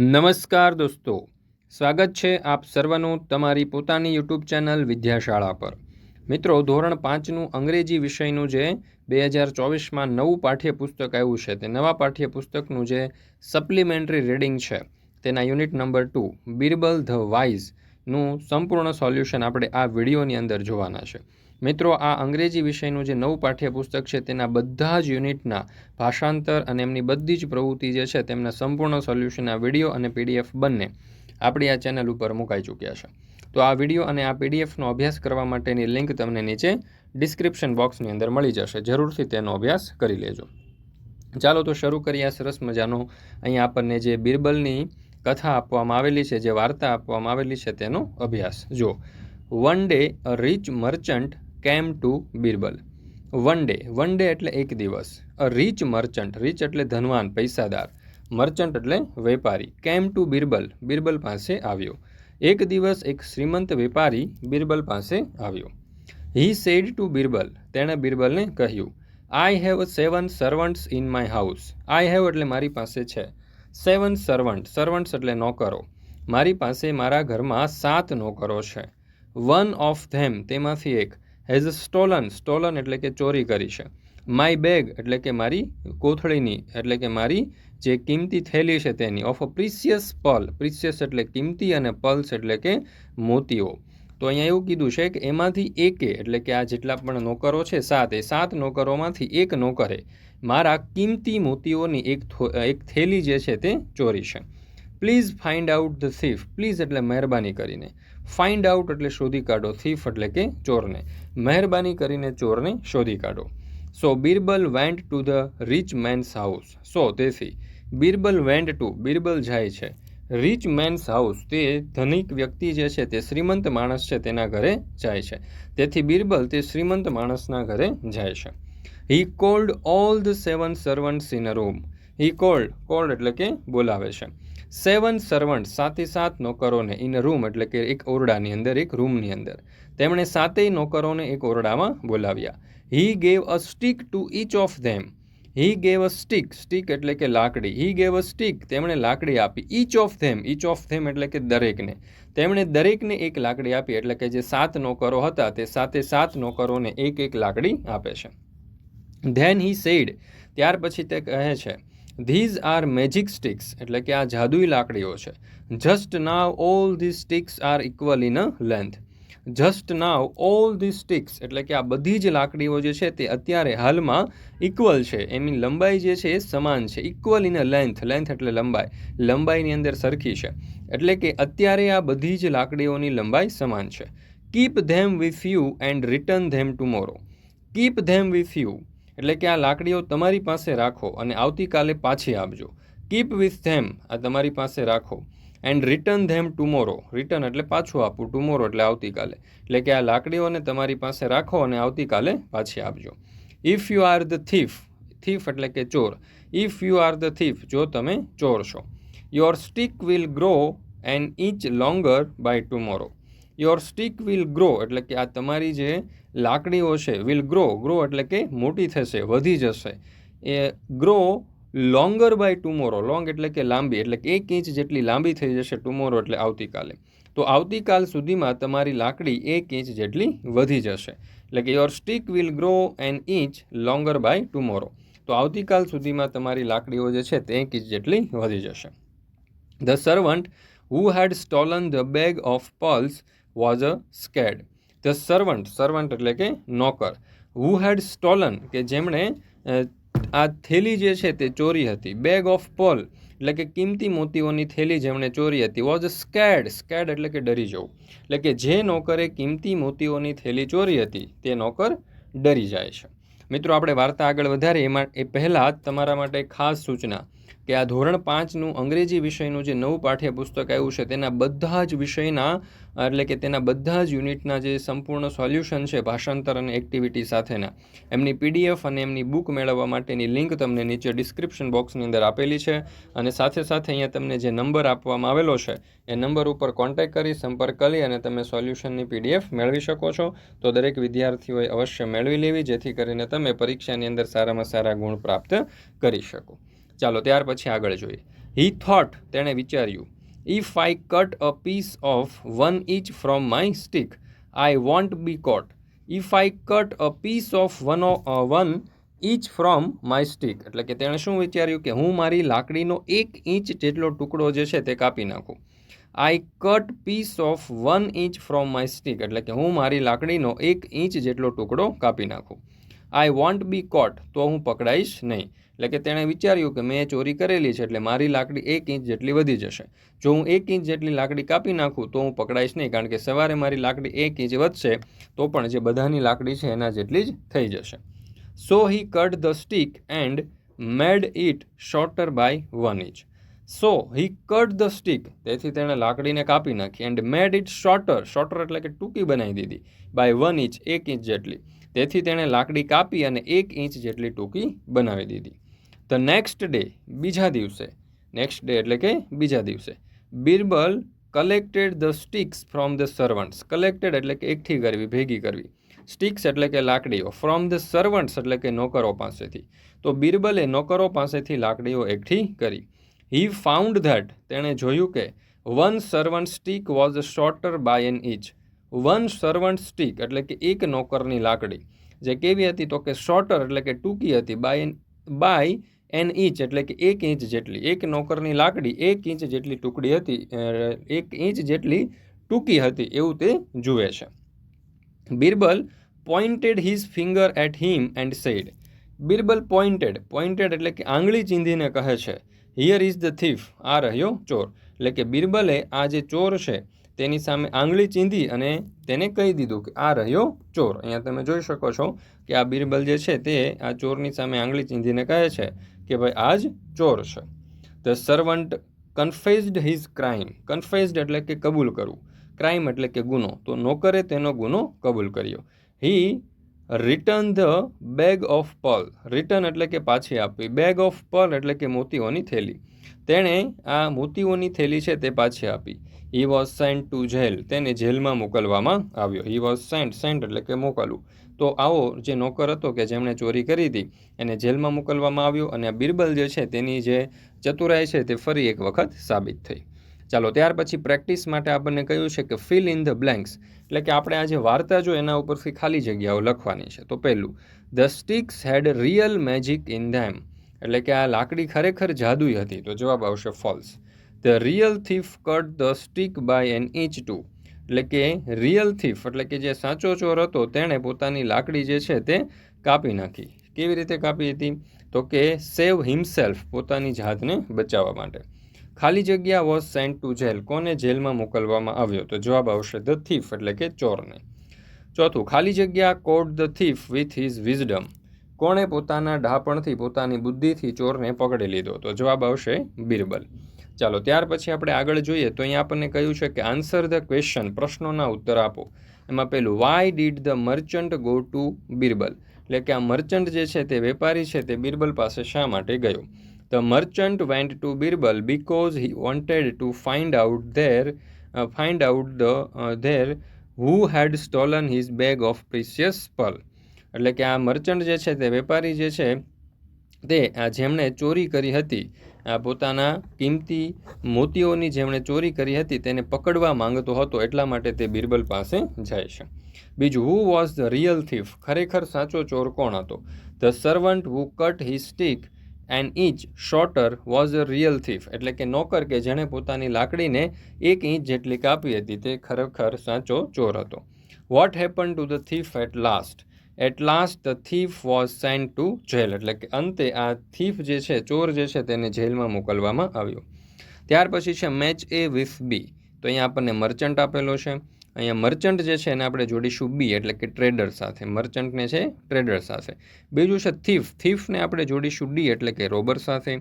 નમસ્કાર દોસ્તો. સ્વાગત છે આપ સર્વનું તમારી પોતાની યુટ્યુબ ચેનલ વિદ્યાશાળા પર. મિત્રો, ધોરણ પાંચનું અંગ્રેજી વિષયનું જે બે હજાર ચોવીસમાં નવું પાઠ્યપુસ્તક આવ્યું છે, તે નવા પાઠ્યપુસ્તકનું જે સપ્લિમેન્ટરી રીડિંગ છે, તેના unit number two, Birbal the વાઇઝનું સંપૂર્ણ સોલ્યુશન આપણે આ વિડીયોની અંદર જોવાના છે. મિત્રો, આ અંગ્રેજી વિષયનું જે નવું પાઠ્યપુસ્તક છે, તેના બધા જ યુનિટના ભાષાંતર અને એમની બધી જ પ્રવૃત્તિ જે છે, તેમના સંપૂર્ણ સોલ્યુશનના વીડિયો અને પીડીએફ બંને આપણી આ ચેનલ ઉપર મુકાઈ ચૂક્યા છે. તો આ વીડિયો અને આ પીડીએફનો અભ્યાસ કરવા માટેની લિંક તમને નીચે ડિસ્ક્રિપ્શન બોક્સની અંદર મળી જશે. જરૂરથી તેનો અભ્યાસ કરી લેજો. ચાલો તો શરૂ કરીએ આ સરસ મજાનો. અહીંયા આપણને જે બિરબલની કથા આપવામાં આવેલી છે, જે વાર્તા આપવામાં આવેલી છે, તેનો અભ્યાસ. જો one day a rich merchant came to Birbal? One day. One day એટલે એક દિવસ. અ રીચ મર્ચન્ટ. રીચ એટલે ધનવાન, પૈસાદાર. મર્ચન્ટ એટલે વેપારી. કેમ ટુ બિરબલ? બિરબલ પાસે આવ્યો. એક દિવસ એક શ્રીમંત વેપારી બિરબલ પાસે આવ્યો. He said to Birbal. તેણે બિરબલને કહ્યું I have seven servants in my house I have એટલે મારી પાસે છે. સેવન સર્વન્ટ સર્વન્ટ્સ એટલે નોકરો. મારી પાસે મારા ઘરમાં સાત નોકરો છે. વન ઓફ ધેમ તેમાંથી એક. હેઝ સ્ટોલન સ્ટોલન એટલે કે ચોરી કરી છે. માય બેગ એટલે કે મારી કોથળીની, એટલે કે મારી જે કિંમતી થેલી છે તેની. Of a precious pal precious એટલે કિંમતી અને પલ્સ એટલે કે મોતીઓ. તો અહીંયા એવું કીધું છે કે એમાંથી એકે, એટલે કે આ જેટલા પણ નોકરો છે, સાત. એ સાત નોકરોમાંથી એક નોકરે મારા કિંમતી મોતીઓની એક એક થેલી જે છે તે ચોરી છે. Please find out the thief please એટલે મહેરબાની કરીને. ફાઇન્ડ આઉટ એટલે શોધી કાઢો. થીફ એટલે કે ચોરને. મહેરબાની કરીને ચોરને શોધી કાઢો. So Birbal went to the rich man's house so તેથી બિરબલ વેન્ટ ટુ બિરબલ જાય છે. રિચ મેન્સ હાઉસ તે ધનિક વ્યક્તિ જે છે, તે શ્રીમંત માણસ છે, તેના ઘરે જાય છે. તેથી બિરબલ તે શ્રીમંત માણસના ઘરે જાય છે. He called all the seven servants in a room he called called એટલે કે બોલાવે છે. સેવન સર્વન્ટ સાતે સાત નોકરોને ઇન રૂમ એટલે કે એક ઓરડાની અંદર, એક રૂમની અંદર. તેમણે સાતેય નોકરોને એક ઓરડામાં બોલાવ્યા. He gave a stick to each of them he gave a stick stick એટલે કે લાકડી. હી ગેવ અ સ્ટીક તેમણે લાકડી આપી. Each of them each of them એટલે કે દરેકને. તેમણે દરેકને એક લાકડી આપી એટલે કે જે સાત નોકરો હતા તે સાતે સાત નોકરોને એક એક લાકડી આપે છે. ધેન હી સેડ ત્યાર પછી તે કહે છે ધીઝ આર મેજિક સ્ટિક્સ એટલે કે આ જાદુઈ લાકડીઓ છે. Just now all the sticks are equal in a length just now all the sticks એટલે કે આ બધી જ લાકડીઓ જે છે તે અત્યારે હાલમાં ઇક્વલ છે. એની લંબાઈ જે છે એ સમાન છે. Equal in a length length એટલે લંબાઈ. લંબાઈની અંદર સરખી છે. એટલે કે અત્યારે આ બધી જ લાકડીઓની લંબાઈ સમાન છે. Keep them with you and return them tomorrow keep them with you એટલે કે આ લાકડીઓ તમારી પાસે રાખો અને આવતીકાલે પાછી આપજો. કીપ વિથ ધેમ આ તમારી પાસે રાખો. And return them tomorrow return એટલે પાછું આપવું ટુમોરો એટલે આવતીકાલે. એટલે કે આ લાકડીઓને તમારી પાસે રાખો અને આવતીકાલે પાછી આપજો. If you are the thief thief એટલે કે ચોર. If you are the thief જો તમે ચોર છો. Your stick will grow and inch longer by tomorrow your stick will grow એટલે કે આ તમારી જે લાકડીઓ છે વિલ ગ્રો ગ્રો એટલે કે મોટી થશે, વધી જશે. A grow longer by tomorrow long એટલે કે લાંબી. એટલે કે એક ઇંચ જેટલી લાંબી થઈ જશે ટુમોરો એટલે આવતીકાલે. તો આવતીકાલ સુધીમાં તમારી લાકડી એક ઇંચ જેટલી વધી જશે. એટલે કે your stick will grow an inch longer by tomorrow તો આવતીકાલ સુધીમાં તમારી લાકડીઓ જે છે, તે એક ઇંચ જેટલી વધી જશે. The servant who had stolen the bag of pearls was a scared the servant servant એટલે કે નોકર. હુ હેડ સ્ટોલન કે જેમણે આ થેલી જે છે તે ચોરી હતી. બેગ ઓફ પોલ એટલે કે કિંમતી મોતીઓની થેલી જેમણે ચોરી હતી. વોઝ સ્કેડ સ્કેડ એટલે કે ડરી જવું. એટલે કે જે નોકરે કિંમતી મોતીઓની થેલી ચોરી હતી, તે નોકર ડરી જાય છે. મિત્રો, આપણે વાર્તા આગળ વધારીએ. એમાં, એ પહેલાં તમારા માટે ખાસ સૂચના. કે આ ધોરણ પાંચનું અંગ્રેજી વિષયનું જે નવું પાઠ્યપુસ્તક આવ્યું છે, તેના બધા જ વિષયના, એટલે કે તેના બધા જ યુનિટના જે સંપૂર્ણ સોલ્યુશન છે, ભાષાંતર અને એક્ટિવિટી સાથેના, એમની પીડીએફ અને એમની બુક મેળવવા માટેની લિંક તમને નીચે ડિસ્ક્રિપ્શન બોક્સની અંદર આપેલી છે અને સાથે સાથે અહીંયા તમને જે નંબર આપવામાં આવેલો છે, એ નંબર ઉપર કોન્ટેક્ટ કરી, સંપર્ક કરી અને તમે સોલ્યુશનની પીડીએફ મેળવી શકો છો. તો દરેક વિદ્યાર્થીઓએ અવશ્ય મેળવી લેવી, જેથી કરીને તમે પરીક્ષાની અંદર સારામાં સારા ગુણ પ્રાપ્ત કરી શકો. ચાલો ત્યાર પછી આગળ જોઈએ. હી થોટ તેણે વિચાર્યું if I cut a piece of one inch from my stick I won't be caught if I cut a piece of one one inch from my stick એટલે કે તેણે શું વિચાર્યું કે હું મારી લાકડીનો એક ઇંચ જેટલો ટુકડો જે છે તે કાપી નાખું. I cut piece of one inch from my stick એટલે કે હું મારી લાકડીનો એક ઇંચ જેટલો ટુકડો કાપી નાખું. આઈ વોન્ટ બી કોટ તો હું પકડાઈશ નહીં. એટલે કે તેણે વિચાર્યું કે મેં ચોરી કરેલી છે, એટલે મારી લાકડી એક ઇંચ જેટલી વધી જશે. જો હું એક ઇંચ જેટલી લાકડી કાપી નાખું, તો હું પકડાઈશ નહીં, કારણ કે સવારે મારી લાકડી એક ઇંચ વધશે, તો પણ જે બધાની લાકડી છે એના જેટલી જ થઈ જશે. So he cut the stick and made it shorter by one inch so he cut the stick તેથી તેણે લાકડીને કાપી નાખી and made it shorter shorter એટલે કે ટૂંકી બનાવી દીધી બાય વન ઇંચ એક ઇંચ જેટલી. તેથી તેણે લાકડી કાપી અને એક ઇંચ જેટલી ટૂંકી બનાવી દીધી. ધ નેક્સ્ટ ડે બીજા દિવસે. નેક્સ્ટ ડે એટલે કે બીજા દિવસે. Birbal collected the sticks from the servants collected એટલે કે એકઠી કરવી, ભેગી કરવી. સ્ટિક્સ એટલે કે લાકડીઓ. ફ્રોમ ધ સર્વન્ટ્સ એટલે કે નોકરો પાસેથી. તો બિરબલે નોકરો પાસેથી લાકડીઓ એકઠી કરી. હી ફાઉન્ડ ધેટ તેણે જોયું કે one servant stick was shorter by an inch one servant stick, એટલે કે એક નોકરની લાકડી. જે કેવી હતી તો કે શોર્ટર, એટલે કે ટૂંકી હતી, બાય બાય એન ઇંચ, એટલે કે એક ઇંચ જેટલી. એક નોકરની લાકડી એક ઇંચ જેટલી ટુકડી હતી એક ઇંચ જેટલી ટૂંકી હતી, એવું તે જુએ છે. Birbal pointed his finger at him and said. Birbal pointed pointed એટલે કે આંગળી ચીંધીને કહે છે. હિયર ઇઝ ધ થીફ, આ રહ્યો ચોર. એટલે કે બિરબલે આ જે ચોર છે તેની સામે આંગળી ચીંધી અને તેને કહી દીધું કે, આ રહ્યો ચોર. અહીંયા તમે જોઈ શકો છો કે આ બિરબલ જે છે તે આ ચોરની સામે આંગળી ચીંધીને કહે છે કે, ભાઈ, આ જ ચોર છે. The servant confessed his crime confessed એટલે કે કબૂલ કરવું. ક્રાઇમ એટલે કે ગુનો. તો નોકરે તેનો ગુનો કબૂલ કર્યો. He return the bag of pearl return એટલે કે પાછી આપવી. બેગ ઓફ પર્લ એટલે કે મોતીઓની થેલી. તેણે આ મોતીઓની થેલી છે તે પાછી આપી. He was sent to jail તેને જેલમાં મોકલવામાં આવ્યો. હી વોઝ સેન્ટ સેન્ટ એટલે કે મોકલવું. તો આવો જે નોકર હતો કે જેમણે ચોરી કરી હતી, એને જેલમાં મોકલવામાં આવ્યો અને બિરબલ જે છે તેની જે ચતુરાઈ છે તે ફરી એક વખત સાબિત થઈ. ચાલો, ત્યાર પછી પ્રેક્ટિસ માટે આપણને કહ્યું છે કે ફિલ ઇન ધ બ્લેન્ક્સ એટલે કે આપણે આ જે વાર્તા જો એના ઉપરથી ખાલી જગ્યાઓ લખવાની છે. તો પહેલું the sticks had real magic in them એટલે કે આ લાકડી ખરેખર જાદુઈ હતી. તો જવાબ આવશે false the real thief cut the stick by an inch too એટલે કે રિયલ થીફ એટલે કે જે સાચો ચોર હતો, તેણે પોતાની લાકડી જે છે તે કાપી નાખી. કેવી રીતે કાપી હતી? તો કે સેવ હિમસેલ્ફ પોતાની જાતને બચાવવા માટે. ખાલી જગ્યા વોઝ સેન્ટ ટુ જેલ કોને જેલમાં મોકલવામાં આવ્યો? તો જવાબ આવશે ધ થીફ એટલે કે ચોરને. ચોથું, ખાલી જગ્યા caught the thief with his wisdom કોણે પોતાના ડાપણથી, પોતાની બુદ્ધિથી ચોરને પકડી લીધો? તો જવાબ આવશે બિરબલ. ચાલો, ત્યાર પછી આપણે આગળ જોઈએ તો અહીંયા આપણને કહ્યું છે કે આન્સર ધ ક્વેશ્ચન પ્રશ્નોના ઉત્તર આપો. એમાં પેલું why did the merchant go to Birbal એટલે કે આ મર્ચન્ટ જે છે તે વેપારી છે, તે બિરબલ પાસે શા માટે ગયો? The merchant went to Birbal because he wanted to find out there find out the there who had stolen his bag of precious pearl એટલે કે આ મર્ચન્ટ જે છે તે વેપારી જે છે, તે આ જેમણે ચોરી કરી હતી પોતાના કિંમતી મોતીઓની જેમણે ચોરી કરી હતી તેને પકડવા માંગતો હતો, એટલા માટે તે બિરબલ પાસે જાય છે. બીજું who was the real thief ખરેખર સાચો ચોર કોણ હતો? The servant who cut he stick and inch shorter was a real thief એટલે કે નોકર કે જેણે પોતાની લાકડીને એક ઇંચ જેટલી કાપી હતી, તે ખરેખર સાચો ચોર હતો. What happen to the thief at last at last the thief was send to jail એટલે કે અંતે આ થીફ જે છે, ચોર જે છે, તેને જેલમાં મોકલવામાં આવ્યો. ત્યાર પછી છે મેચ એ વિથ બી તો અહીંયા આપણને મર્ચન્ટ આપેલો છે. અહીંયા મર્ચન્ટ જે છે, એને આપણે જોડીશું બી એટલે કે ટ્રેડર સાથે. મર્ચન્ટને છે ટ્રેડર સાથે. બીજું છે થીફ થીફને આપણે જોડીશું ડી એટલે કે રોબર સાથે.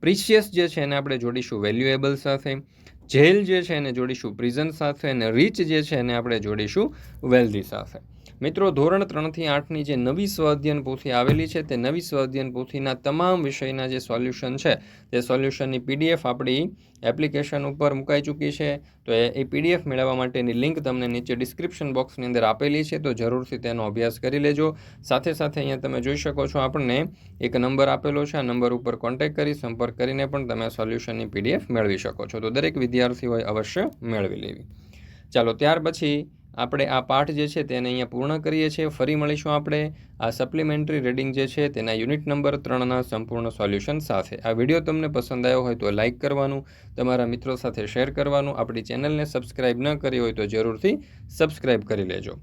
પ્રિશિયસ જે છે, એને આપણે જોડીશું વેલ્યુએબલ સાથે. જેલ જે છે, એને જોડીશું પ્રિઝન સાથે. અને રીચ જે છે, એને આપણે જોડીશું વેલ્ધી સાથે. મિત્રો, ધોરણ ત્રણથી આઠની જે નવી સ્વ અધ્યયન પોથી આવેલી છે, તે નવી સ્વ અધ્યયન પોથીના તમામ વિષયના જે સોલ્યુશન છે, તે સોલ્યુશનની પીડીએફ આપણી એપ્લિકેશન ઉપર મુકાઈ ચૂકી છે. તો એ પીડીએફ મેળવવા માટેની લિંક તમને નીચે ડિસ્ક્રિપ્શન બોક્સની અંદર આપેલી છે, તો જરૂરથી તેનો અભ્યાસ કરી લેજો. સાથે સાથે અહીંયા તમે જોઈ શકો છો, આપણને એક નંબર આપેલો છે, આ નંબર ઉપર કોન્ટેક્ટ કરી, સંપર્ક કરીને પણ તમે સોલ્યુશનની પીડીએફ મેળવી શકો છો. તો દરેક વિદ્યાર્થીઓએ અવશ્ય મેળવી લેવી. ચાલો, ત્યાર પછી આપણે આ પાઠ જે છે તેને અહીંયા પૂર્ણ કરીએ છીએ. ફરી મળીશું આપણે. આ સપ્લિમેન્ટરી રીડિંગ જે છે તેના યુનિટ નંબર ત્રણના સંપૂર્ણ સોલ્યુશન સાથે. આ વીડિયો તમને પસંદ આવ્યો હોય તો લાઇક કરવાનું, તમારા મિત્રો સાથે શેર કરવાનું. આપણી ચેનલને સબસ્ક્રાઇબ ન કરી હોય તો જરૂરથી સબસ્ક્રાઇબ કરી લેજો.